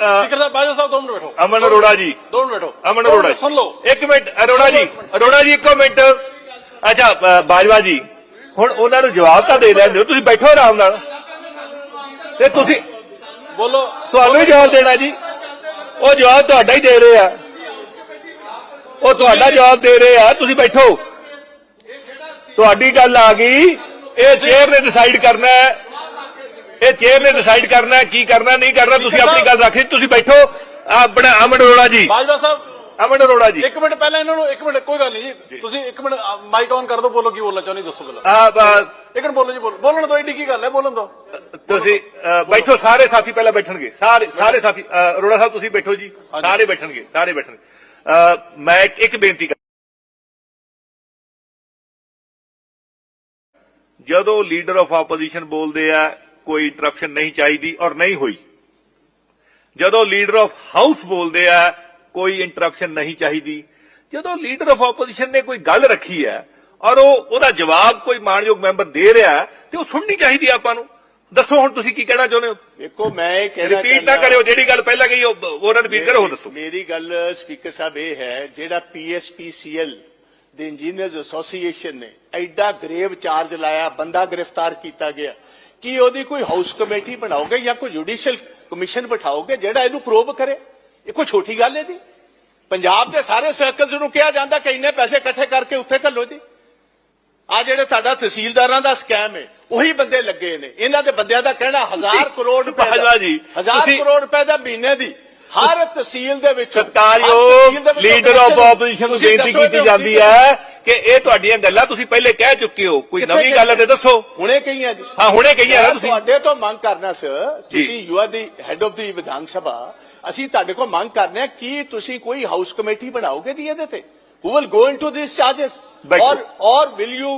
Speaker sahib Bajwa ਸਾਹਿਬ ਦੋ minute ਬੈਠੋ। ਅਮਨ ਅਰੋੜਾ ਜੀ। ਦੋ ਮਿੰਟ ਬੈਠੋ। ਅਮਨ ਅਰੋੜਾ ਸੁਣ ਲਓ। ਇੱਕ ਮਿੰਟ ਅਰੋੜਾ ਜੀ। ਅਰੋੜਾ ਜੀ ਇੱਕੋ ਮਿੰਟ। ਅੱਛਾ ਅ, ਬਾਜਵਾ ਜੀ। ਹੁਣ ਉਹਨਾਂ ਨੂੰ ਜਵਾਬ ਤਾਂ ਦੇ ਲੈਣ ਦਿਓ ਤੁਸੀਂ ਬੈਠੋ ਆਰਾਮ ਨਾਲ। ਤੇ ਤੁਸੀਂ ਬੋਲੋ। ਤੁਹਾਨੂੰ ਵੀ ਜਵਾਬ ਦੇਣਾ ਜੀ। ਉਹ ਜਵਾਬ ਤੁਹਾਡਾ ਹੀ ਦੇ ਰਹੇ ਆ। ਉਹ ਤੁਹਾਡਾ ਜਵਾਬ ਦੇ ਰਹੇ ਆ। ਤੁਸੀਂ ਬੈਠੋ। ਤੁਹਾਡੀ ਗੱਲ ਆ ਗਈ। ਇਹ ਚੇਅਰ ਨੇ ਡਿਸਾਈਡ ਕਰਨਾ ਹੈ। ਇਹ ਚੇਅਰ ਨੇ ਡਿਸਾਈਡ ਕਰਨਾ ਕੀ ਕਰਨਾ ਨਹੀਂ ਕਰਨਾ ਤੁਸੀਂ ਆਪਣੀ ਗੱਲ ਰੱਖੀ ਤੁਸੀਂ ਬੈਠੋ। ਆਪਣਾ ਅਮਨ ਅਰੋੜਾ ਜੀ। ਬਾਜਵਾ ਸਾਹਿਬ ਅਮਨ ਅਰੋੜਾ ਜੀ। ਇੱਕ ਮਿੰਟ ਪਹਿਲਾਂ ਇਹਨਾਂ ਨੂੰ ਇੱਕ ਮਿੰਟ ਕੋਈ ਗੱਲ ਨਹੀਂ ਜੀ। ਤੁਸੀਂ ਇੱਕ ਮਿੰਟ ਮਾਈਕ ਔਨ ਕਰ ਦਿਓ ਬੋਲੋ ਕੀ ਬੋਲਣਾ ਚਾਹੁੰਦੇ ਦੱਸੋ ਪਹਿਲਾਂ। ਆ ਬਸ ਇੱਕ ਮਿੰਟ ਬੋਲੋ ਜੀ ਬੋਲੋ। ਬੋਲਣ ਦੋ ਏਡੀ ਕੀ ਗੱਲ ਹੈ ਬੋਲਣ ਦੋ ਤੁਸੀਂ ਬੈਠੋ ਸਾਰੇ ਸਾਥੀ ਪਹਿਲਾਂ ਬੈਠਣਗੇ। ਸਾਰੇ ਸਾਰੇ ਸਾਥੀ ਅਰੋੜਾ ਸਾਹਿਬ ਤੁਸੀਂ ਬੈਠੋ ਜੀ। ਸਾਰੇ ਬੈਠਣਗੇ ਸਾਰੇ ਬੈਠਣਗੇ। ਮੈਂ ਇੱਕ- ਬੇਨਤੀ ਜਦੋਂ ਲੀਡਰ ਆਫ ਆਪੋਜੀਸ਼ਨ ਬੋਲਦੇ ਆ ਕੋਈ ਇੰਟਰਪਸ਼ਨ ਨਹੀਂ ਚਾਹੀਦੀ ਔਰ ਨਹੀਂ ਹੋਈ। ਜਦੋਂ ਲੀਡਰ ਆਫ ਹਾਊਸ ਬੋਲਦੇ ਆ ਕੋਈ ਇੰਟਰਪਸ਼ਨ ਨਹੀਂ ਚਾਹੀਦੀ। ਜਦੋਂ ਲੀਡਰ ਆਫ ਆਪੋਜੀਸ਼ਨ ਨੇ ਕੋਈ ਗੱਲ ਰੱਖੀ ਹੈ ਔਰ ਉਹ ਉਹਦਾ ਜਵਾਬ ਕੋਈ ਮਾਨਯੋਗ ਮੈਂਬਰ ਦੇ ਰਿਹਾ ਹੈ, ਤੇ ਉਹ ਸੁਣਨੀ ਚਾਹੀਦੀ ਆਪਾਂ ਨੂੰ। ਦੱਸੋ ਹੁਣ ਤੁਸੀਂ ਕੀ ਕਹਿਣਾ ਚਾਹੁੰਦੇ ਹੋ? ਦੇਖੋ ਮੈਂ ਇਹ ਕਹਿਣਾ ਰਿਪੀਟ ਨਾ ਕਰਿਓ ਜਿਹੜੀ ਗੱਲ ਪਹਿਲਾਂ ਕਹੀ ਉਹ ਉਹਨਾਂ ਰਿਪੀਟ ਕਰੋ ਦੱਸੋ। ਮੇਰੀ ਗੱਲ ਸਪੀਕਰ ਸਾਹਿਬ ਇਹ ਹੈ ਜਿਹੜਾ ਪੀਐਸਪੀਸੀਐਲ ਦੇ ਇੰਜੀਨੀਅਰਸ ਐਸੋਸੀਏਸ਼ਨ ਨੇ ਐਡਾ ਗ੍ਰੇਵ ਚਾਰਜ ਲਾਇਆ ਬੰਦਾ ਗ੍ਰਿਫਤਾਰ ਕੀਤਾ ਗਿਆ। ਕੀ ਉਹਦੀ ਕੋਈ ਹਾਊਸ ਕਮੇਟੀ ਬਣਾਓਗੇ ਜਾਂ ਕੋਈ ਜੁਡੀਸ਼ੀਅਲ ਕਮਿਸ਼ਨ ਬਿਠਾਓਗੇ ਜਿਹੜਾ ਇਹਨੂੰ ਪ੍ਰੋਬ ਕਰੇ? ਇਹ ਕੋਈ ਛੋਟੀ ਗੱਲ ਹੈ ਜੀ? ਪੰਜਾਬ ਦੇ ਸਾਰੇ ਸਰਕਲਸ ਨੂੰ ਕਿਹਾ ਜਾਂਦਾ ਕਿ ਇੰਨੇ ਪੈਸੇ ਇਕੱਠੇ ਕਰਕੇ ਉੱਥੇ ਘੱਲੋ ਜੀ। ਆ ਜਿਹੜੇ ਤੁਹਾਡਾ ਤਹਿਸੀਲਦਾਰਾਂ ਦਾ ਸਕੈਮ ਹੈ ਉਹੀ ਬੰਦੇ ਲੱਗੇ ਨੇ। ਇਹਨਾਂ ਦੇ ਬੰਦਿਆਂ ਦਾ ਕਹਿਣਾ ਹਜ਼ਾਰ ਕਰੋੜ ਰੁਪਏ ਦਾ- ਜੀ, ਹਜ਼ਾਰ ਕਰੋੜ ਰੁਪਏ ਦਾ ਮਹੀਨੇ ਦੀ ਹਰ ਤਹਿਸੀਲ ਦੇ ਵਿੱਚ ਸਤਕਾਰਯੋਗ ਲੀਡਰ ਆਫ ਆਪੋਜੀਸ਼ਨ ਨੂੰ ਬੇਨਤੀ ਕੀਤੀ ਜਾਂਦੀ ਹੈ ਕਿ ਇਹ ਤੁਹਾਡੀਆਂ ਗੱਲਾਂ ਤੁਸੀਂ ਪਹਿਲੇ ਕਹਿ ਚੁੱਕੇ ਹੋ। ਕੋਈ ਨਵੀਂ ਗੱਲ ਤੇ ਦੱਸੋ। ਹੁਣੇ ਕਹੀਆਂ ਜੀ। ਹਾਂ ਹੁਣੇ ਕਹੀਆਂ ਤੁਸੀਂ। ਤੁਹਾਡੇ ਤੋਂ ਮੰਗ ਕਰਨਾ ਸਰ। ਤੁਸੀਂ you are the head of the Vidhan Sabha. ਅਸੀਂ ਤੁਹਾਡੇ ਕੋਲ ਮੰਗ ਕਰਨੇ ਆ ਕਿ ਤੁਸੀਂ ਕੋਈ ਹਾਊਸ ਕਮੇਟੀ ਬਣਾਓਗੇ ਜੀ ਇਹਦੇ ਤੇ? Who will go into these charges? or or will you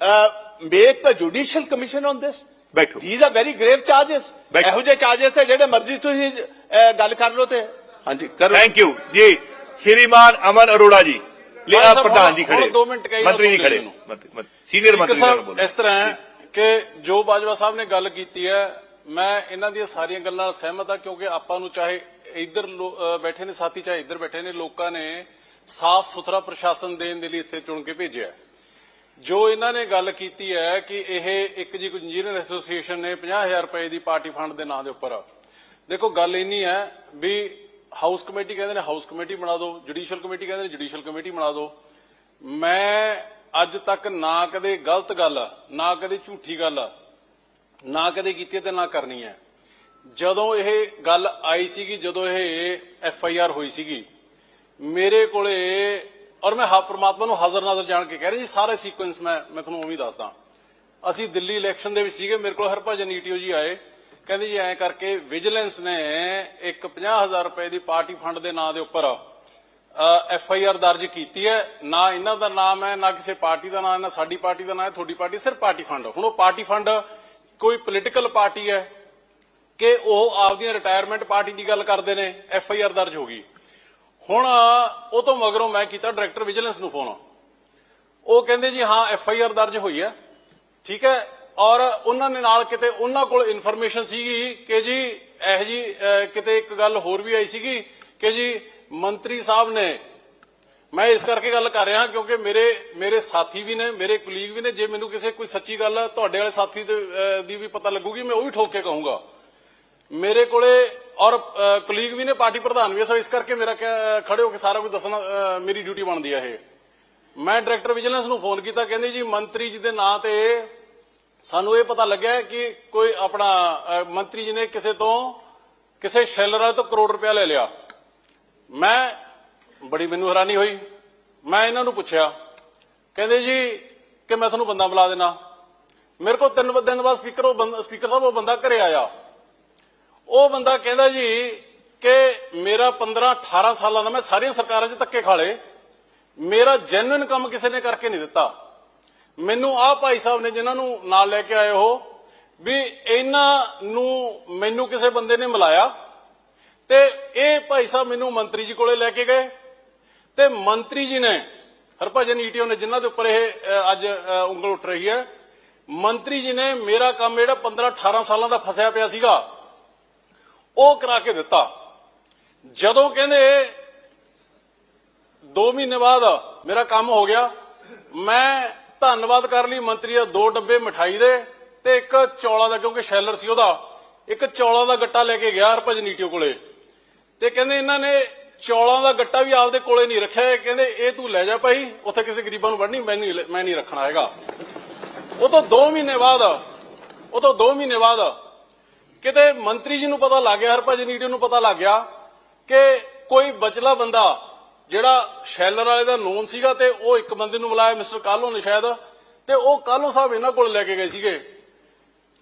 uh, make a judicial commission on this? ਬੈਠੋ। Are very grave charges ਬੈਠੋ। ਇਹੋ ਜਿਹੇ ਚਾਰजेस ਤੇ ਜਿਹੜੇ ਮਰਜ਼ੀ ਤੁਸੀਂ ਅਹ, ਗੱਲ ਕਰ ਲਓ ਤੇ। ਹਾਂਜੀ ਕਰੋ। ਥੈਂਕ ਯੂ ਜੀ ਸ਼੍ਰੀਮਾਨ ਅਮਨ ਅਰੋੜਾ ਜੀ। ਲਿਆ ਸਾਹਿਬ, ਪ੍ਰਧਾਨ ਜੀ ਹੁਣ- ਖੜੇ। ਹੁਣ ਦੋ ਮਿੰਟ ਕਹੀ ਮੰਤਰੀ ਜੀ ਖੜੇ। ਸੀਨੀਅਰ ਸਪੀਕਰ ਮੰਤਰੀ ਸਾਹਿਬ ਸਾਹਿਬ ਇਸ ਤਰ੍ਹਾਂ ਹੈ ਕਿ ਜੋ ਬਾਜਵਾ ਸਾਹਿਬ ਨੇ ਗੱਲ ਕੀਤੀ ਹੈ ਮੈਂ ਇਹਨਾਂ ਦੀਆਂ ਸਾਰੀਆਂ ਗੱਲਾਂ ਨਾਲ ਸਹਿਮਤ ਹਾਂ ਕਿਉਂਕਿ ਆਪਾਂ ਨੂੰ ਚਾਹੇ ਇੱਧਰ ਲੋ- ਅਹ ਬੈਠੇ ਨੇ ਸਾਥੀ ਚਾਹੇ ਇੱਧਰ ਬੈਠੇ ਨੇ ਲੋਕਾਂ ਨੇ ਸਾਫ਼ ਸੁਥਰਾ ਪ੍ਰਸ਼ਾਸਨ ਦੇਣ ਦੇ ਲਈ ਇੱਥੇ ਚੁਣ ਕੇ ਭੇਜਿਆ ਹੈ। ਜੋ ਇਹਨਾਂ ਨੇ ਗੱਲ ਕੀਤੀ ਹੈ ਕਿ ਇਹ ਇੱਕ ਜੀ ਇੰਜੀਨੀਅਰ ਐਸੋਸੀਏਸ਼ਨ ਨੇ 50000 ਰੁਪਏ ਦੀ ਪਾਰਟੀ ਫੰਡ ਦੇ ਨਾਂ ਦੇ ਉੱਪਰ। ਦੇਖੋ, ਗੱਲ ਇੰਨੀ ਹੈ ਵੀ ਹਾਊਸ ਕਮੇਟੀ ਕਹਿੰਦੇ ਨੇ, ਹਾਊਸ ਕਮੇਟੀ ਬਣਾ ਦਿਓ ਜੁਡੀਸ਼ੀਅਲ ਕਮੇਟੀ ਕਹਿੰਦੇ ਨੇ ਜੁਡੀਸ਼ੀਅਲ ਕਮੇਟੀ ਬਣਾ ਦਿਓ। ਮੈਂ ਅੱਜ ਤੱਕ ਨਾ ਕਦੇ ਗਲਤ ਗੱਲ, ਨਾ ਕਦੇ ਝੂਠੀ ਗੱਲ, ਨਾ ਕਦੇ ਕੀਤੀ ਤੇ ਨਾ ਕਰਨੀ ਹੈ। ਜਦੋਂ ਇਹ ਗੱਲ ਆਈ ਸੀਗੀ, ਜਦੋਂ ਇਹ ਐਫ ਆਈ ਆਰ ਹੋਈ ਸੀਗੀ, ਮੇਰੇ ਕੋਲੇ ਔਰ ਮੈਂ ਹਾ ਪ੍ਰਮਾਤਮਾ ਨੂੰ ਹਾਜ਼ਰ ਨਾਜ਼ਰ ਜਾਣ ਕੇ ਕਹਿ ਰਿਹਾ ਜੀ, ਸਾਰੇ ਸੀਕੁਐਂਸ ਮੈਂ ਮੈਂ ਤੁਹਾਨੂੰ ਉਵੇਂ ਹੀ ਦੱਸਦਾ। ਅਸੀਂ ਦਿੱਲੀ ਇਲੈਕਸ਼ਨ ਦੇ ਵਿੱਚ ਸੀਗੇ, ਮੇਰੇ ਕੋਲ ਹਰਭਜਨ ਈਟੀਓ ਜੀ ਆਏ। ਕਹਿੰਦੇ ਜੀ ਐਂ ਕਰਕੇ ਵਿਜੀਲੈਂਸ ਨੇ ਇੱਕ 50000 ਰੁਪਏ ਦੀ ਪਾਰਟੀ ਫੰਡ ਦੇ ਨਾਂ ਦੇ ਉੱਪਰ ਐਫ ਆਈ ਆਰ ਦਰਜ ਕੀਤੀ ਹੈ। ਨਾ ਇਹਨਾਂ ਦਾ ਨਾਮ ਹੈ, ਨਾ ਕਿਸੇ ਪਾਰਟੀ ਦਾ ਨਾਮ ਹੈ, ਨਾ ਸਾਡੀ ਪਾਰਟੀ ਦਾ ਨਾਮ ਹੈ, ਤੁਹਾਡੀ ਪਾਰਟੀ ਸਿਰਫ ਪਾਰਟੀ ਫੰਡ ਹੁਣ ਉਹ ਪਾਰਟੀ ਫੰਡ ਕੋਈ ਪੋਲੀਟੀਕਲ ਪਾਰਟੀ ਹੈ ਕਿ ਉਹ ਆਪਦੀਆਂ ਰਿਟਾਇਰਮੈਂਟ ਪਾਰਟੀ ਦੀ ਗੱਲ ਕਰਦੇ ਨੇ ਐਫ ਆਈ ਆਰ ਦਰਜ ਹੋ ਗਈ। ਹੁਣ ਉਹ ਤੋਂ ਮਗਰੋਂ ਮੈਂ ਕੀਤਾ ਡਾਇਰੈਕਟਰ ਵਿਜੀਲੈਂਸ ਨੂੰ ਫੋਨ ਉਹ ਕਹਿੰਦੇ ਜੀ, ਹਾਂ ਐਫ ਆਈ ਆਰ ਦਰਜ ਹੋਈ ਹੈ ਠੀਕ ਹੈ? ਔਰ ਉਹਨਾਂ ਨੇ ਨਾਲ ਕਿਤੇ ਉਹਨਾਂ ਕੋਲ ਇਨਫੋਰਮੇਸ਼ਨ ਸੀਗੀ ਕਿ ਜੀ, ਇਹ ਜੀ ਕਿਤੇ ਇੱਕ ਗੱਲ ਹੋਰ ਵੀ ਆਈ ਸੀਗੀ ਕਿ ਜੀ, ਮੰਤਰੀ ਸਾਹਿਬ ਨੇ, ਮੈਂ ਇਸ ਕਰਕੇ ਗੱਲ ਕਰ ਰਿਹਾ ਕਿਉਂਕਿ ਮੇਰੇ ਮੇਰੇ ਸਾਥੀ ਵੀ ਨੇ, ਮੇਰੇ ਕੁਲੀਗ ਵੀ ਨੇ। ਜੇ ਮੈਨੂੰ ਕਿਸੇ ਕੋਈ ਸੱਚੀ ਗੱਲ ਤੁਹਾਡੇ ਵਾਲੇ ਸਾਥੀ ਦੀ ਵੀ ਪਤਾ ਲੱਗੂਗੀ, ਮੈਂ ਉਹ ਵੀ ਠੋਕ ਕੇ ਕਹੂੰਗਾ। ਮੇਰੇ ਕੋਲੇ ਔਰ ਕੁਲੀਗ ਵੀ ਨੇ, ਪਾਰਟੀ ਪ੍ਰਧਾਨ ਵੀ ਸੋ ਇਸ ਕਰਕੇ ਮੇਰਾ ਖੜੇ ਹੋ ਕੇ ਸਾਰਾ ਕੁਝ ਦੱਸਣਾ ਮੇਰੀ ਡਿਊਟੀ ਬਣਦੀ ਹੈ ਇਹ। ਮੈਂ ਡਾਇਰੈਕਟਰ ਵਿਜੀਲੈਂਸ ਨੂੰ ਫੋਨ ਕੀਤਾ, ਕਹਿੰਦੇ ਜੀ ਮੰਤਰੀ ਜੀ ਦੇ ਨਾਂ ਤੇ ਸਾਨੂੰ ਇਹ ਪਤਾ ਲੱਗਿਆ ਕਿ ਕੋਈ ਆਪਣਾ ਮੰਤਰੀ ਜੀ ਨੇ ਕਿਸੇ ਤੋਂ, ਕਿਸੇ ਸ਼ੈਲਰ ਵਾਲੇ ਤੋਂ ਕਰੋੜ ਰੁਪਇਆ ਲੈ ਲਿਆ। ਮੈਂ, ਬੜੀ ਮੈਨੂੰ ਹੈਰਾਨੀ ਹੋਈ। ਮੈਂ ਇਹਨਾਂ ਨੂੰ ਪੁੱਛਿਆ, ਕਹਿੰਦੇ ਜੀ ਕਿ ਮੈਂ ਤੁਹਾਨੂੰ ਬੰਦਾ ਬੁਲਾ ਦੇਣਾ। ਮੇਰੇ ਕੋਲ ਤਿੰਨ ਦਿਨ ਬਾਅਦ ਸਪੀਕਰ ਉਹ ਬੰਦਾ ਸਪੀਕਰ ਸਾਹਿਬ ਉਹ ਬੰਦਾ ਘਰੇ ਆਇਆ। ਉਹ ਬੰਦਾ ਕਹਿੰਦਾ ਜੀ ਕਿ ਮੇਰਾ 15 18 ਸਾਲਾਂ ਦਾ ਮੈਂ ਸਾਰੀਆਂ ਸਰਕਾਰਾਂ 'ਚ ਧੱਕੇ ਖਾਲੇ ਮੇਰਾ ਜੈਨੂਇਨ ਕੰਮ ਕਿਸੇ ਨੇ ਕਰਕੇ ਨਹੀਂ ਦਿੱਤਾ। ਮੈਨੂੰ ਆਹ ਭਾਈ ਸਾਹਿਬ ਨੇ ਜਿਨ੍ਹਾਂ ਨੂੰ ਨਾਲ ਲੈ ਕੇ ਆਏ ਹੋ ਵੀ ਇਹਨਾਂ ਨੂੰ ਮੈਨੂੰ ਕਿਸੇ ਬੰਦੇ ਨੇ ਮਿਲਾਇਆ ਤੇ ਇਹ ਭਾਈ ਸਾਹਿਬ ਮੈਨੂੰ ਮੰਤਰੀ ਜੀ ਕੋਲੇ ਲੈ ਕੇ ਗਏ ਤੇ ਮੰਤਰੀ ਜੀ ਨੇ, ਹਰਭਜਨ ਈਟੀਓ ਨੇ ਜਿਨ੍ਹਾਂ ਦੇ ਉੱਪਰ ਇਹ ਅੱਜ ਉਂਗਲ ਉੱਠ ਰਹੀ ਹੈ, ਮੰਤਰੀ ਜੀ ਨੇ ਮੇਰਾ ਕੰਮ ਜਿਹੜਾ 15 18 ਸਾਲਾਂ ਦਾ ਫਸਿਆ ਪਿਆ ਸੀਗਾ ਉਹ ਕਰਾ ਕੇ ਦਿੱਤਾ। ਜਦੋਂ ਕਹਿੰਦੇ 2 ਮਹੀਨੇ ਬਾਅਦ ਮੇਰਾ ਕੰਮ ਹੋ ਗਿਆ, ਮੈਂ ਧੰਨਵਾਦ ਕਰ ਲਈ ਮੰਤਰੀ ਦਾ ਦੋ ਡੱਬੇ ਮਠਾਈ ਦੇ ਤੇ ਇੱਕ ਚੌਲਾ ਦਾ, ਕਿਉਂਕਿ ਸ਼ੈਲਰ ਸੀ ਉਹਦਾ, ਇੱਕ ਚੌਲਾ ਦਾ ਗੱਟਾ ਲੈ ਕੇ ਗਿਆ ਹਰਭਜਨ ਨੀਟੀਓ ਕੋਲੇ। ਤੇ ਕਹਿੰਦੇ ਇਹਨਾਂ ਨੇ ਚੌਲਾਂ ਦਾ ਗੱਟਾ ਵੀ ਆਪਦੇ ਕੋਲੇ ਨਹੀਂ ਰੱਖਿਆ ਕਹਿੰਦੇ, ਇਹ ਤੂੰ ਲੈ ਜਾ ਭਾਈ, ਉੱਥੇ ਕਿਸੇ ਗਰੀਬਾਂ ਨੂੰ ਵੜਨੀ ਮੈਂ ਨਹੀਂ ਮੈਂ ਨਹੀਂ ਰੱਖਣਾ ਹੈਗਾ। ਉਹ ਤੋਂ 2 ਮਹੀਨੇ ਬਾਅਦ ਉਹ ਤੋਂ 2 ਮਹੀਨੇ ਬਾਅਦ ਕਿਤੇ ਮੰਤਰੀ ਜੀ ਨੂੰ ਪਤਾ ਲੱਗ ਗਿਆ ਹਰਭਜਨ ਨੀਟੀਓ ਨੂੰ ਪਤਾ ਲੱਗ ਗਿਆ ਕਿ ਕੋਈ ਬਚਲਾ ਬੰਦਾ ਜਿਹੜਾ ਸ਼ੈਲਰ ਵਾਲੇ ਦਾ ਨੋਨ ਸੀਗਾ ਤੇ ਉਹ ਇੱਕ ਬੰਦੇ ਨੂੰ ਬੁਲਾਇਆ, ਮਿਸਟਰ ਕਾਲੋ ਨੇ ਸ਼ਾਇਦ, ਤੇ ਉਹ ਕਾਲੋ ਸਾਹਿਬ ਇਹਨਾਂ ਕੋਲ ਲੈ ਕੇ ਗਏ ਸੀਗੇ।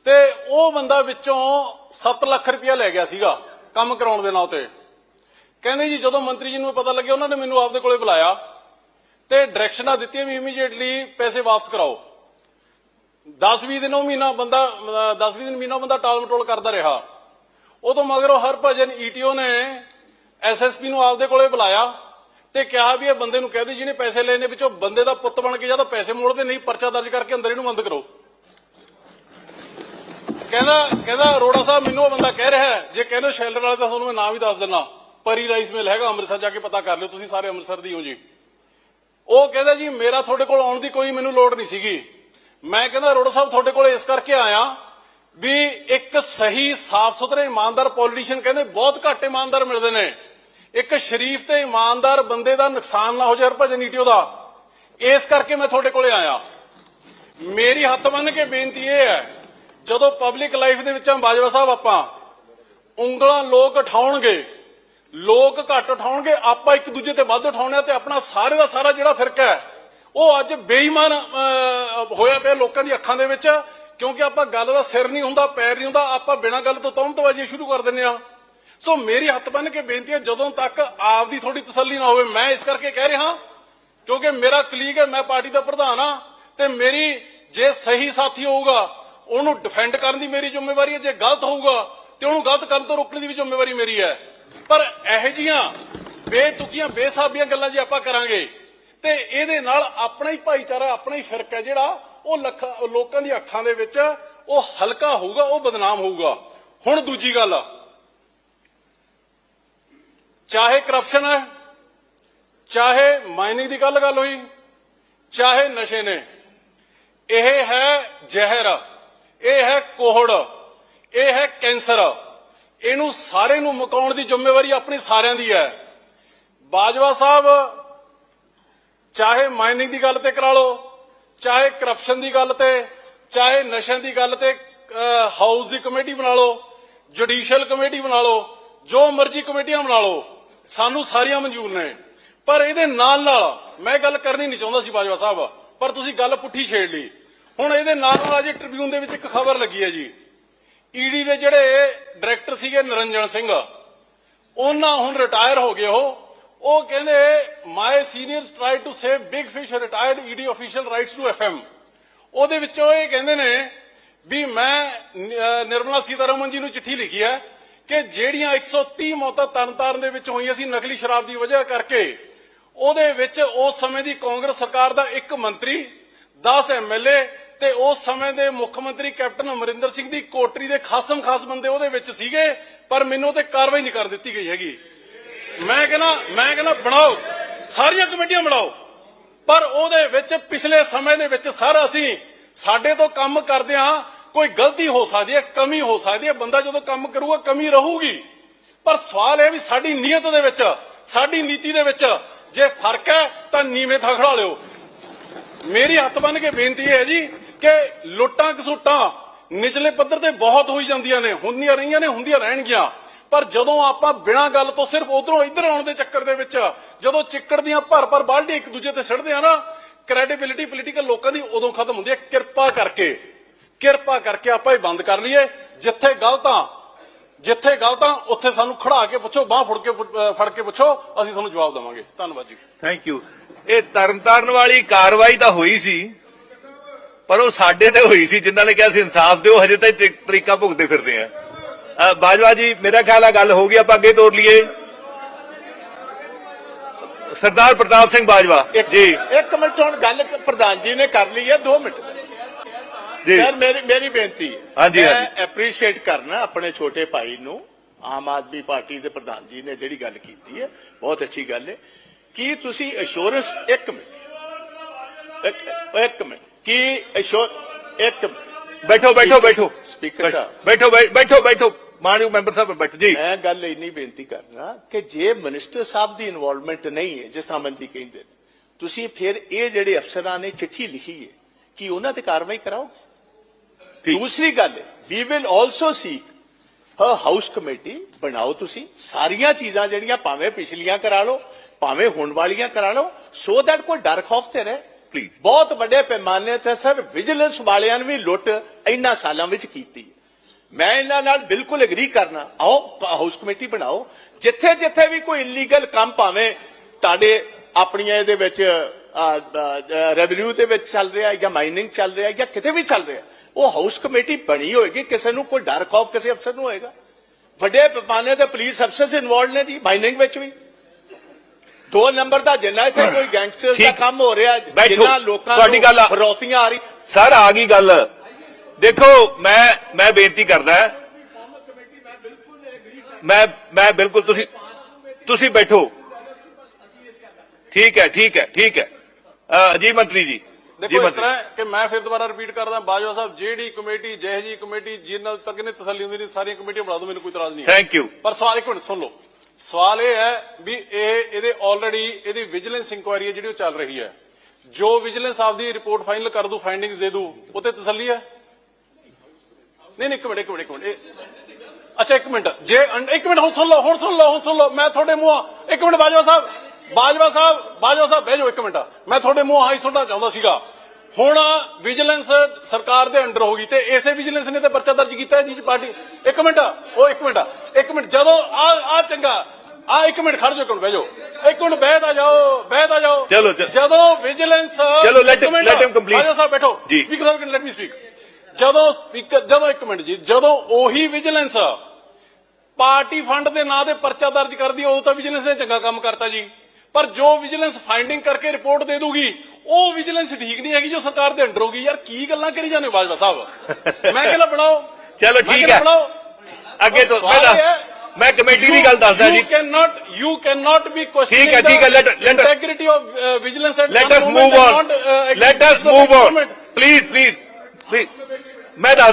ਤੇ ਉਹ ਬੰਦਾ ਵਿੱਚੋਂ 7 ਲੱਖ ਰੁਪਇਆ ਲੈ ਗਿਆ ਸੀਗਾ ਕੰਮ ਕਰਾਉਣ ਦੇ ਨਾਂ ਤੇ। ਕਹਿੰਦੇ ਜੀ ਜਦੋਂ ਮੰਤਰੀ ਜੀ ਨੂੰ ਪਤਾ ਲੱਗਿਆ, ਉਹਨਾਂ ਨੇ ਮੈਨੂੰ ਆਪਦੇ ਕੋਲੇ ਬੁਲਾਇਆ ਤੇ ਡਾਇਰੈਕਸ਼ਨਾਂ ਦਿੱਤੀਆਂ ਵੀ ਇਮੀਡੀਏਟਲੀ ਪੈਸੇ ਵਾਪਸ ਕਰਾਓ। 10-20 ਦਿਨ ਉਹ ਮਹੀਨਾ ਬੰਦਾ 10-20 ਦਿਨ ਮਹੀਨਾ ਬੰਦਾ ਟਾਲ ਮਟੋਲ ਕਰਦਾ ਰਿਹਾ। ਉਹ ਤੋਂ ਮਗਰੋਂ ਹਰਭਜਨ ਈਟੀਓ ਨੇ ਐਸਐਸਪੀ ਨੂੰ ਆਪਦੇ ਕੋਲੇ ਬੁਲਾਇਆ ਤੇ ਕਿਹਾ ਵੀ ਇਹ ਬੰਦੇ ਨੂੰ ਕਹਦੇ ਜਿਹਨੇ ਪੈਸੇ ਲਏ ਨੇ ਵਿੱਚੋਂ ਬੰਦੇ ਦਾ ਪੁੱਤ ਬਣ ਕੇ ਜਾਂ ਤਾਂ ਪੈਸੇ ਮੋੜਦੇ ਨਹੀਂ ਪਰਚਾ ਦਰਜ ਕਰਕੇ ਅੰਦਰ ਇਹਨੂੰ ਬੰਦ ਕਰੋ। ਕਹਿੰਦਾ ਕਹਿੰਦਾ ਅਰੋੜਾ ਸਾਹਿਬ, ਮੈਨੂੰ ਉਹ ਬੰਦਾ ਕਹਿ ਰਿਹਾ ਜੇ ਕਹਿੰਦੇ ਸ਼ੈਲਰ ਵਾਲੇ ਤਾਂ ਤੁਹਾਨੂੰ ਮੈਂ ਨਾਮ ਵੀ ਦੱਸ ਦਿੰਨਾ ਪਰੀ ਰਾਈਸ ਮਿਲ ਹੈਗਾ, ਅੰਮ੍ਰਿਤਸਰ ਜਾ ਕੇ ਪਤਾ ਕਰ ਲਿਓ, ਤੁਸੀਂ ਸਾਰੇ ਅੰਮ੍ਰਿਤਸਰ ਦੀ ਹੋ ਜੀ। ਉਹ ਕਹਿੰਦਾ ਜੀ, ਮੇਰਾ ਤੁਹਾਡੇ ਕੋਲ ਆਉਣ ਦੀ ਕੋਈ ਮੈਨੂੰ ਲੋੜ ਨਹੀਂ ਸੀਗੀ। ਮੈਂ ਕਹਿੰਦਾ ਅਰੋੜਾ ਸਾਹਿਬ ਤੁਹਾਡੇ ਕੋਲ ਇਸ ਕਰਕੇ ਆਇਆ ਵੀ ਇੱਕ ਸਹੀ ਸਾਫ਼ ਸੁਥਰੇ ਇਮਾਨਦਾਰ ਪੋਲੀਟੀਸ਼ੀਅਨ ਕਹਿੰਦੇ ਬਹੁਤ ਘੱਟ ਇਮਾਨਦਾਰ ਮਿਲਦੇ ਨੇ। ਇੱਕ ਸ਼ਰੀਫ ਤੇ ਇਮਾਨਦਾਰ ਬੰਦੇ ਦਾ ਨੁਕਸਾਨ ਨਾ ਹੋ ਜਾਏ ਹਰਭਜਨ ਨੀਟੀਓ ਦਾ। ਇਸ ਕਰਕੇ ਮੈਂ ਤੁਹਾਡੇ ਕੋਲੇ ਆਇਆ। ਮੇਰੀ ਹੱਥ ਬੰਨ ਕੇ ਬੇਨਤੀ ਇਹ ਹੈ, ਜਦੋਂ ਪਬਲਿਕ ਲਾਈਫ ਦੇ ਵਿੱਚ ਬਾਜਵਾ ਸਾਹਿਬ ਆਪਾਂ, ਉਂਗਲਾਂ ਲੋਕ ਉਠਾਉਣਗੇ, ਲੋਕ ਘੱਟ ਉਠਾਉਣਗੇ, ਆਪਾਂ ਇੱਕ ਦੂਜੇ ਤੇ ਵੱਧ ਉਠਾਉਣੇ ਆ ਤੇ ਆਪਣਾ ਸਾਰੇ ਦਾ ਸਾਰਾ ਜਿਹੜਾ ਫਿਰਕਾ ਹੈ ਉਹ ਅੱਜ ਬੇਈਮਾਨ ਹੋਇਆ ਪਿਆ ਲੋਕਾਂ ਦੀ ਅੱਖਾਂ ਦੇ ਵਿੱਚ, ਕਿਉਂਕਿ ਆਪਾਂ ਗੱਲ ਦਾ ਸਿਰ ਨਹੀਂ ਹੁੰਦਾ, ਪੈਰ ਨਹੀਂ ਹੁੰਦਾ, ਆਪਾਂ ਬਿਨਾਂ ਗੱਲ ਤੋਂ ਤੌਮਤਵਾਜੀ ਸ਼ੁਰੂ ਕਰ ਦਿੰਦੇ ਆ ਸੋ ਮੇਰੀ ਹੱਥ ਬੰਨ ਕੇ ਬੇਨਤੀ ਹੈ, ਜਦੋਂ ਤੱਕ ਆਪ ਦੀ ਥੋੜੀ ਤਸੱਲੀ ਨਾ ਹੋਵੇ, ਮੈਂ ਇਸ ਕਰਕੇ ਕਹਿ ਰਿਹਾ, ਕਿਉਂਕਿ ਮੇਰਾ ਕਲੀਗ ਹੈ, ਮੈਂ ਪਾਰਟੀ ਦਾ ਪ੍ਰਧਾਨ ਆ ਤੇ ਮੇਰੀ ਜੇ ਸਹੀ ਸਾਥੀ ਹੋਊਗਾ, ਉਹਨੂੰ ਡਿਫੈਂਡ ਕਰਨ ਦੀ ਮੇਰੀ ਜ਼ਿੰਮੇਵਾਰੀ ਹੈ, ਜੇ ਗਲਤ ਹੋਊਗਾ, ਤੇ ਉਹਨੂੰ ਗਲਤ ਕਰਨ ਤੋਂ ਰੋਕਣ ਦੀ ਵੀ ਜ਼ਿੰਮੇਵਾਰੀ ਮੇਰੀ ਹੈ। ਪਰ ਇਹੋ ਜੀਆਂ ਬੇਤੁਕੀਆਂ, ਬੇਸਾਬੀਆਂ ਗੱਲਾਂ ਜੇ ਆਪਾਂ ਕਰਾਂਗੇ ਤੇ ਇਹਦੇ ਨਾਲ ਆਪਣਾ ਹੀ ਭਾਈਚਾਰਾ, ਆਪਣਾ ਹੀ ਫਿਰਕ ਹੈ ਜਿਹੜਾ, ਉਹ ਲੱਖਾਂ, ਲੋਕਾਂ ਦੀ ਅੱਖਾਂ ਦੇ ਵਿੱਚ ਉਹ ਹਲਕਾ ਹੋਊਗਾ, ਉਹ ਬਦਨਾਮ ਹੋਊਗਾ। ਹੁਣ ਦੂਜੀ ਗੱਲ, ਚਾਹੇ ਕਰਪਸ਼ਨ ਹੈ, ਚਾਹੇ ਮਾਈਨਿੰਗ ਦੀ ਗੱਲ ਗੱਲ ਹੋਈ, ਚਾਹੇ ਨਸ਼ੇ ਨੇ, ਇਹ ਹੈ ਜ਼ਹਿਰ, ਇਹ ਹੈ ਕੋਹੜ, ਇਹ ਹੈ ਕੈਂਸਰ। ਇਹਨੂੰ ਸਾਰੇ ਨੂੰ ਮੁਕਾਉਣ ਦੀ ਜ਼ਿੰਮੇਵਾਰੀ ਆਪਣੀ ਸਾਰਿਆਂ ਦੀ ਹੈ। ਬਾਜਵਾ ਸਾਹਿਬ ਚਾਹੇ ਮਾਈਨਿੰਗ ਦੀ ਗੱਲ ਤੇ ਕਰਾ ਲਓ, ਚਾਹੇ ਕਰਪਸ਼ਨ ਦੀ ਗੱਲ ਤੇ, ਚਾਹੇ ਨਸ਼ਿਆਂ ਦੀ ਗੱਲ ਤੇ ਹਾਊਸ ਦੀ ਕਮੇਟੀ ਬਣਾ ਲਓ, ਜੁਡੀਸ਼ੀਅਲ ਕਮੇਟੀ ਬਣਾ ਲਓ, ਜੋ ਮਰਜ਼ੀ ਕਮੇਟੀਆਂ ਬਣਾ ਲਓ, ਸਾਨੂੰ ਸਾਰੀਆਂ ਮਨਜ਼ੂਰ ਨੇ। ਪਰ ਇਹਦੇ ਨਾਲ ਨਾਲ ਮੈਂ ਗੱਲ ਕਰਨੀ ਨਹੀਂ ਚਾਹੁੰਦਾ ਸੀ ਬਾਜਵਾ ਸਾਹਿਬ, ਪਰ ਤੁਸੀਂ ਗੱਲ ਪੁੱਠੀ ਛੇੜ ਲਈ। ਹੁਣ ਇਹਦੇ ਨਾਲ ਨਾਲ ਅਜੇ ਟ੍ਰਿਬਿਊਨ ਦੇ ਵਿੱਚ ਇੱਕ ਖਬਰ ਲੱਗੀ ਹੈ ਜੀ। ਈਡੀ ਦੇ ਜਿਹੜੇ ਡਾਇਰੈਕਟਰ ਸੀਗੇ ਨਰਿੰਜਨ ਸਿੰਘ, ਉਹਨਾਂ ਹੁਣ ਰਿਟਾਇਰ ਹੋ ਗਏ ਉਹ। ਉਹ ਕਹਿੰਦੇ my seniors try to save big fish retired ED official writes to FM ਉਹਦੇ ਵਿੱਚੋਂ ਇਹ ਕਹਿੰਦੇ ਨੇ ਵੀ ਮੈਂ ਨਿਰਮਲਾ ਸੀਤਾਰਮਨ ਜੀ ਨੂੰ ਚਿੱਠੀ ਲਿਖੀ ਹੈ ਕਿ ਜਿਹੜੀਆਂ 130 ਮੌਤਾਂ ਤਰਨਤਾਰਨ ਦੇ ਵਿੱਚ ਹੋਈਆਂ ਸੀ ਨਕਲੀ ਸ਼ਰਾਬ ਦੀ ਵਜ੍ਹਾ ਕਰਕੇ, ਉਹਦੇ ਵਿੱਚ ਉਸ ਸਮੇਂ ਦੀ ਕਾਂਗਰਸ ਸਰਕਾਰ ਦਾ ਇੱਕ ਮੰਤਰੀ 10 ਐਮਐਲਏ ਤੇ ਉਸ ਸਮੇਂ ਦੇ ਮੁੱਖ ਮੰਤਰੀ ਕੈਪਟਨ ਅਮਰਿੰਦਰ ਸਿੰਘ ਦੀ ਕੋਟਰੀ ਦੇ ਖਾਸਮ ਖਾਸ ਬੰਦੇ ਉਹਦੇ ਵਿੱਚ ਸੀਗੇ, ਪਰ ਮੈਨੂੰ ਤੇ ਕਾਰਵਾਈ ਨਹੀਂ ਕਰ ਦਿੱਤੀ ਗਈ ਹੈਗੀ। ਮੈਂ ਕਹਿੰਦਾ ਮੈਂ ਕਹਿੰਦਾ ਬਣਾਓ, ਸਾਰੀਆਂ ਕਮੇਟੀਆਂ ਬਣਾਓ। ਪਰ ਉਹਦੇ ਵਿੱਚ ਪਿਛਲੇ ਸਮੇਂ ਦੇ ਵਿੱਚ ਸਰ ਅਸੀਂ ਸਾਡੇ ਤੋਂ ਕੰਮ ਕਰਦੇ ਆ ਕੋਈ ਗਲਤੀ ਹੋ ਸਕਦੀ ਹੈ, ਕਮੀ ਹੋ ਸਕਦੀ ਹੈ, ਬੰਦਾ ਜਦੋਂ ਕੰਮ ਕਰੂਗਾ, ਕਮੀ ਰਹੂਗੀ। ਪਰ ਸਵਾਲ ਇਹ ਵੀ ਸਾਡੀ ਨੀਅਤ ਦੇ ਵਿੱਚ, ਸਾਡੀ ਨੀਤੀ ਦੇ ਵਿੱਚ ਜੇ ਫ਼ਰਕ ਹੈ, ਤਾਂ ਨੀਵੇਂ ਥਾਂ ਖੜਾ ਲਿਓ। ਮੇਰੀ ਹੱਥ ਬੰਨ ਕੇ ਬੇਨਤੀ ਹੈ ਜੀ ਕਿ ਲੁੱਟਾਂ ਕਸੁੱਟਾਂ ਨਿਚਲੇ ਪੱਧਰ ਤੇ ਬਹੁਤ ਹੋਈ ਜਾਂਦੀਆਂ ਨੇ, ਹੁੰਦੀਆਂ ਰਹੀਆਂ ਨੇ, ਹੁੰਦੀਆਂ ਰਹਿਣਗੀਆਂ। ਪਰ ਜਦੋਂ ਆਪਾਂ ਬਿਨਾਂ ਗੱਲ ਤੋਂ ਸਿਰਫ ਉਧਰੋਂ ਇੱਧਰ ਆਉਣ ਦੇ ਚੱਕਰ ਦੇ ਵਿੱਚ, ਜਦੋਂ ਚਿੱਕੜ ਦੀਆਂ ਭਰ ਭਰ ਬਾਲਟੀਆਂ ਇੱਕ ਦੂਜੇ ਤੇ ਸਿੱਟਦੇ ਆ ਨਾ ਕ੍ਰੈਡੀਬਿਲਿਟੀ ਪੋਲੀਟੀਕਲ ਲੋਕਾਂ ਦੀ ਉਦੋਂ ਖਤਮ ਹੁੰਦੀ ਹੈ। ਕਿਰਪਾ ਕਰਕੇ ਕਿਰਪਾ ਕਰਕੇ ਆਪਾਂ ਇਹ ਬੰਦ ਕਰ ਲਈਏ। ਜਿੱਥੇ ਗਲਤਾਂ ਜਿੱਥੇ ਗਲਤਾਂ ਉੱਥੇ ਸਾਨੂੰ ਖੜਾ ਕੇ ਪੁੱਛੋ, ਬਾਹ ਫੜ ਕੇ ਫੜ ਕੇ ਪੁੱਛੋ, ਅਸੀਂ ਤੁਹਾਨੂੰ ਜਵਾਬ ਦੇਵਾਂਗੇ। ਧੰਨਵਾਦ ਜੀ। ਥੈਂਕ ਯੂ ਇਹ ਤਰਨਤਾਰਨ ਵਾਲੀ ਕਾਰਵਾਈ ਤਾਂ ਹੋਈ ਸੀ, ਪਰ ਉਹ ਸਾਡੇ ਤੇ ਹੋਈ ਸੀ, ਜਿਨ੍ਹਾਂ ਨੇ ਕਿਹਾ ਸੀ ਇਨਸਾਫ ਦਿਓ, ਹਜੇ ਤਾਂ ਤਰੀਕਾ ਭੁਗਤੇ ਫਿਰਦੇ ਆ। ਬਾਜਵਾ ਜੀ ਮੇਰਾ ਖਿਆਲ ਆ ਗੱਲ ਹੋ ਗਈ ਆਪਾਂ ਅੱਗੇ ਤੋਰ ਲਈਏ। ਸਰਦਾਰ ਪ੍ਰਤਾਪ ਸਿੰਘ ਬਾਜਵਾ ਜੀ। ਇੱਕ ਮਿੰਟ ਹੁਣ ਗੱਲ ਪ੍ਰਧਾਨ ਜੀ ਨੇ ਕਰ ਲਈ ਹੈ 2 ਮਿੰਟ। ਜੀ। ਯਾਰ ਮੇਰੀ ਮੇਰੀ ਬੇਨਤੀ ਹੈ ਹਾਂਜੀ, ਮੈਂ। ਐਪਰੀਸ਼ੀਏਟ ਕਰਨਾ ਆਪਣੇ ਛੋਟੇ ਭਾਈ ਨੂੰ ਆਮ ਆਦਮੀ ਪਾਰਟੀ ਦੇ ਪ੍ਰਧਾਨ ਜੀ ਨੇ ਜਿਹੜੀ ਗੱਲ ਕੀਤੀ ਹੈ ਬਹੁਤ ਅੱਛੀ ਗੱਲ ਹੈ। ਕੀ ਤੁਸੀਂ ਅਸ਼ੋਰੈਂਸ ਇੱਕ ਮਿੰਟ ਇੱਕ- ਇੱਕ ਮਿੰਟ ਕੀ ਅਸ਼ੋਰ ਇੱਕ ਮਿੰਟ। ਬੈਠੋ ਬੈਠੋ ਬੈਠੋ। ਸਪੀਕਰ ਸਾਹਿਬ। ਬੈਠੋ ਬੈਠੋ ਬੈਠੋ। ਮਾਨਯੋਗ ਮੈਂਬਰ ਸਾਹਿਬ ਬੈਠੋ ਜੀ ਮੈਂ ਗੱਲ ਇੰਨੀ ਬੇਨਤੀ ਕਰਨਾ ਕਿ ਜੇ ਮਿਨਿਸਟਰ ਸਾਹਿਬ ਦੀ ਇਨਵੋਲਵਮੈਂਟ ਨਹੀਂ ਹੈ ਜਿਸ ਅਮਨ ਜੀ ਕਹਿੰਦੇ ਤੁਸੀਂ ਫਿਰ ਇਹ ਜਿਹੜੇ ਅਫਸਰਾਂ ਨੇ ਚਿੱਠੀ ਲਿਖੀ ਹੈ ਕੀ ਉਹਨਾਂ ਤੇ ਕਾਰਵਾਈ ਕਰਾਓਗੇ। ਦੂਸਰੀ ਗੱਲ ਵੀ ਵਿਲ ਆਲਸੋ ਸੀਕ ਹ ਹਾਊਸ ਕਮੇਟੀ ਬਣਾਓ ਤੁਸੀਂ ਸਾਰੀਆਂ ਚੀਜ਼ਾਂ ਜਿਹੜੀਆਂ ਭਾਵੇਂ ਪਿਛਲੀਆਂ ਕਰਾ ਲਓ ਭਾਵੇਂ ਹੁਣ ਵਾਲੀਆਂ ਕਰਾ ਲਓ ਸੋ ਦੈਟ ਕੋਈ ਡਰ ਖੌਫ ਤੇ ਰਹੇ Please. ਬਹੁਤ ਵੱਡੇ ਪੈਮਾਨੇ ਤੇ ਸਰ ਵਿਜੀਲੈਂਸ ਵਾਲਿਆਂ ਨੇ ਵੀ ਲੁੱਟ ਇੰਨਾ ਸਾਲਾਂ ਵਿੱਚ ਕੀਤੀ। ਮੈਂ ਇਹਨਾਂ ਨਾਲ ਬਿਲਕੁਲ ਐਗਰੀ ਕਰਨਾ। ਆਓ ਹਾਊਸ ਕਮੇਟੀ ਬਣਾਓ। ਜਿੱਥੇ ਜਿੱਥੇ ਵੀ ਕੋਈ ਇਲੀਗਲ ਕੰਮ ਭਾਵੇਂ ਤੁਹਾਡੇ ਆਪਣੀਆਂ ਇਹਦੇ ਵਿੱਚ ਰੈਵਨਿਊ ਦੇ ਵਿੱਚ ਚੱਲ ਰਿਹਾ ਜਾਂ ਮਾਈਨਿੰਗ ਚੱਲ ਰਿਹਾ ਜਾਂ ਕਿਤੇ ਵੀ ਚੱਲ ਰਿਹਾ ਉਹ ਹਾਊਸ ਕਮੇਟੀ ਬਣੀ ਹੋਏਗੀ। ਕਿਸੇ ਨੂੰ ਕੋਈ ਡਰ ਖੌਫ ਕਿਸੇ ਅਫਸਰ ਨੂੰ ਹੋਏਗਾ। ਵੱਡੇ ਪੈਮਾਨੇ ਤੇ ਪੁਲਿਸ ਅਫਸਰਸ ਇਨਵੋਲਡ ਨੇ ਜੀ ਮਾਈਨਿੰਗ ਵਿੱਚ ਵੀ। ਦੋ ਨੰਬਰ ਦਾ ਜਿੰਨਾ ਇੱਥੇ ਕੋਈ ਗੈਂਗਸਟਰਸ ਦਾ। ਕੰਮ ਹੋ ਰਿਹਾ। ਜਿੰਨਾ ਲੋਕਾਂ ਆ- ਫਰੌਤੀਆਂ ਆ ਰਹੀ ਸਰ ਆ ਗਈ ਗੱਲ। ਦੇਖੋ ਮੈਂ ਮੈਂ ਬੇਨਤੀ ਕਰਦਾ ਮੈਂ ਮੈਂ ਬਿਲਕੁਲ ਤੁਸੀਂ ਤੁਸੀਂ ਬੈਠੋ। ਠੀਕ ਹੈ ਠੀਕ ਹੈ ਠੀਕ ਹੈ। ਜੀ ਮੰਤਰੀ ਜੀ ਦੇਖੋ ਇਸ ਤਰ੍ਹਾਂ ਕਿ ਮੈਂ ਫਿਰ ਦੁਬਾਰਾ ਰਿਪੀਟ ਕਰਦਾ ਬਾਜਵਾ ਸਾਹਿਬ ਜਿਹੜੀ ਕਮੇਟੀ ਜਿਹੋ ਜੀ ਕਮੇਟੀ ਜਿੰਨਾਂ ਤੱਕ ਨੇ ਤਸੱਲੀ ਹੁੰਦੀ ਨਹੀਂ ਸਾਰੀਆਂ ਕਮੇਟੀਆਂ ਬਣਾ ਦਿਓ ਮੈਨੂੰ ਕੋਈ ਇਤਰਾਜ਼ ਨਹੀਂ ਥੈਂਕ ਯੂ ਪਰ ਸਵਾਲ ਇੱਕ ਮਿੰਟ ਸੁਣ ਲਓ। ਸਵਾਲ ਇਹ ਹੈ ਵੀ ਇਹ ਇਹਦੇ ਆਲਰੇਡੀ ਇਹਦੀ ਵਿਜੀਲੈਂਸ ਇਨਕੁਆਇਰੀ ਹੈ ਜਿਹੜੀ ਉਹ ਚੱਲ ਰਹੀ ਹੈ। ਜੋ ਵਿਜੀਲੈਂਸ ਆਪਦੀ ਰਿਪੋਰਟ ਫਾਈਨਲ ਕਰ ਦੂ ਫਾਈਂਡਿੰਗਸ ਦੇ ਦੂ ਉਹ ਤੇ ਤਸੱਲੀ ਹੈ? ਨਹੀਂ ਨਹੀਂ ਇੱਕ ਮਿੰਟ ਇੱਕ ਮਿੰਟ ਇੱਕ ਮਿੰਟ ਅੱਛਾ ਇੱਕ ਮਿੰਟ ਜੇ ਇੱਕ ਮਿੰਟ ਹੁਣ ਸੁਣ ਲਓ ਹੁਣ ਸੁਣ ਲਓ ਹੁਣ ਸੁਣ ਲਓ ਮੈਂ ਤੁਹਾਡੇ ਮੂੰਹ ਇੱਕ ਮਿੰਟ ਬਾਜਵਾ ਸਾਹਿਬ ਬਾਜਵਾ ਸਾਹਿਬ ਬਾਜਵਾ ਸਾਹਿਬ ਬਹਿ ਜਾਓ ਇੱਕ ਮਿੰਟ ਮੈਂ ਤੁਹਾਡੇ ਮੂੰਹ ਆਈ ਸੁਣਨਾ ਚਾਹੁੰਦਾ ਸੀਗਾ ਹੁਣ ਵਿਜੀਲੈਂਸ ਸਰਕਾਰ ਦੇ ਅੰਡਰ ਹੋ ਗਈ ਤੇ ਇਸੇ ਵਿਜੀਲੈਂਸ ਨੇ ਤੇ ਪਰਚਾ ਦਰਜ ਕੀਤਾ ਜੀ ਪਾਰਟੀ ਇੱਕ ਮਿੰਟ ਉਹ ਇੱਕ ਮਿੰਟ ਇੱਕ ਮਿੰਟ ਜਦੋਂ ਆ ਆ ਚੰਗਾ ਆ ਇੱਕ ਮਿੰਟ ਖੜ ਜਾਓ ਮਿੰਟ ਬਹਿ ਜਾਓ ਇੱਕ ਮਿੰਟ ਬਹਿ ਤਾਂ ਜਾਓ ਬਹਿ ਤਾਂ ਜਾਓ ਚਲੋ। ਜਦੋਂ ਵਿਜੀਲੈਂਸ ਚਲੋ, let him complete. ਬਾਜਵਾ ਸਾਹਿਬ ਬੈਠੋ। ਸਪੀਕਰ ਸਾਹਿਬ ਕੈਨ ਲੈਟ ਮੀ ਸਪੀਕ ਜਦੋਂ ਸਪੀਕਰ ਜਦੋਂ ਇੱਕ ਮਿੰਟ ਜੀ ਜਦੋਂ ਉਹੀ ਵਿਜੀਲੈਂਸ ਪਾਰਟੀ ਫੰਡ ਦੇ ਨਾਂ ਤੇ ਪਰਚਾ ਦਰਜ ਕਰਦੀ ਹੈ, ਉਦੋਂ ਤਾਂ ਵਿਜੀਲੈਂਸ ਨੇ ਚੰਗਾ ਕੰਮ ਕਰਤਾ ਜੀ। ਪਰ ਜੋ ਵਿਜੀਲੈਂਸ ਫਾਈਂਡਿੰਗ ਕਰਕੇ ਰਿਪੋਰਟ ਦੇ ਦੂਗੀ ਉਹ ਵਿਜੀਲੈਂਸ ਠੀਕ ਨਹੀਂ ਹੈਗੀ ਜੋ ਸਰਕਾਰ ਦੇ ਅੰਡਰ ਹੋਗੀ ਯਾਰ ਕੀ ਗੱਲਾਂ ਕਰੀ ਜਾਂਦੇ ਹੋ ਬਾਜਵਾ ਸਾਹਿਬ? ਮੈਂ ਕਹਿੰਦਾ ਬਣਾਓ। ਚਲੋ, ਮੈਂ ਠੀਕ ਕਹਿੰਦਾ ਹੈ। ਬਣਾਓ। ਅੱਗੇ ਤੋਂ ਸਵਾਲ ਮੈਂ ਇਹ ਹੈ, ਦੱਸ- ਮੈਂ ਕਮੇਟੀ ਦੀ ਗੱਲ ਦੱਸਦਾ ਜੀ। You cannot, you cannot be questioning ਠੀਕ ਹੈ, ਠੀਕ ਹੈ, let- the let- integrity of uh, vigilance at let one us moment move and on. not, uh, let us execute the move on. government. Please please please ਮੈਂ ਦੱਸਦਾ